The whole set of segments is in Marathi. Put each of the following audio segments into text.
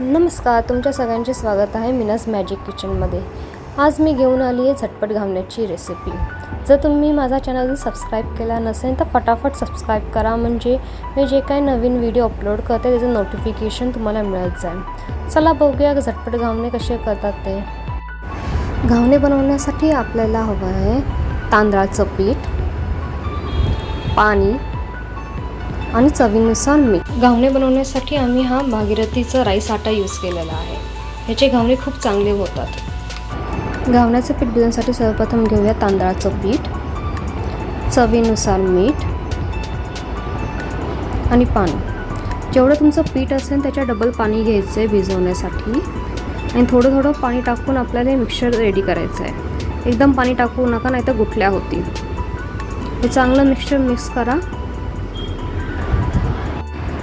नमस्कार तुमच्या सगळ्यांचे स्वागत आहे मिनस मॅजिक किचनमध्ये. आज मी घेऊन आली आहे झटपट घावण्याची रेसिपी जर तुम्ही माझा चॅनल सबस्क्राईब केला नसेल तर फटाफट सबस्क्राईब करा म्हणजे मी जे काही नवीन व्हिडिओ अपलोड करते त्याचं नोटिफिकेशन तुम्हाला मिळत जाईल. चला बघूया झटपट घावणे कसे करतात ते. घावणे बनवण्यासाठी आपल्याला हवं आहे तांदळाचं पीठ पाणी आणि चवीनुसार मीठ. घावणे बनवण्यासाठी आम्ही हा भागीरथीचा राईस आटा यूज केलेला आहे. ह्याचे घावणे खूप चांगले होतात. घावण्याचं पीठ भिजवण्यासाठी सर्वप्रथम घेऊया तांदळाचं पीठ. चवीनुसार मीठ. आणि पाणी. जेवढं तुमचं पीठ असेल त्याच्या डबल पाणी घ्यायचं आहे भिजवण्यासाठी. आणि थोडं थोडं पाणी टाकून आपल्याला हे मिक्सर रेडी करायचं आहे एकदम पाणी टाकू नका नाही तर गुठल्या होतील. हे चांगलं मिक्सर मिक्स करा.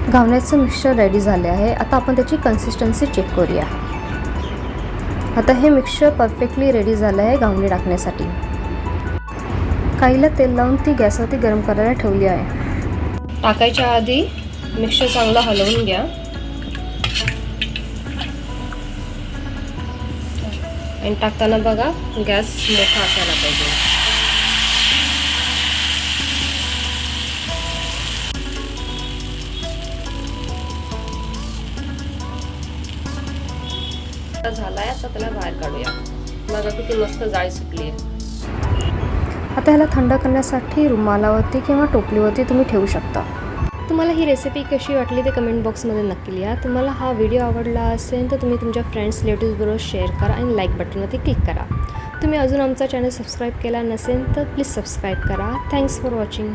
घावण्याचं मिक्सचर रेडी झाले आहे. आता आपण त्याची कन्सिस्टन्सी चेक करूया. आता हे मिक्सचर परफेक्टली रेडी झालं आहे घावणे टाकण्यासाठी. काहीला तेल लावून ती गॅसवरती गरम करायला ठेवली आहे. टाकायच्या आधी मिक्सचर चांगला हलवून घ्या. आणि टाकताना बघा गॅस मोठा असायला पाहिजे. आता झालाय आता त्याला बाहेर काढूया. बघा किती मस्त जाळी सुटली आहे आता ह्याला थंड करण्यासाठी रुमालावरती किंवा टोपलीवरती तुम्ही ठेवू शकता. तुम्हाला ही रेसिपी कशी वाटली ते कमेंट बॉक्समध्ये नक्की लिहा. तुम्हाला हा व्हिडिओ आवडला असेल तर तुम्ही तुमच्या फ्रेंड्स रिलेटिव्सबरोबर शेअर करा आणि लाईक बटनवरती क्लिक करा. तुम्ही अजून आमचा चॅनल सबस्क्राईब केला नसेल तर प्लीज सबस्क्राईब करा. Thanks for watching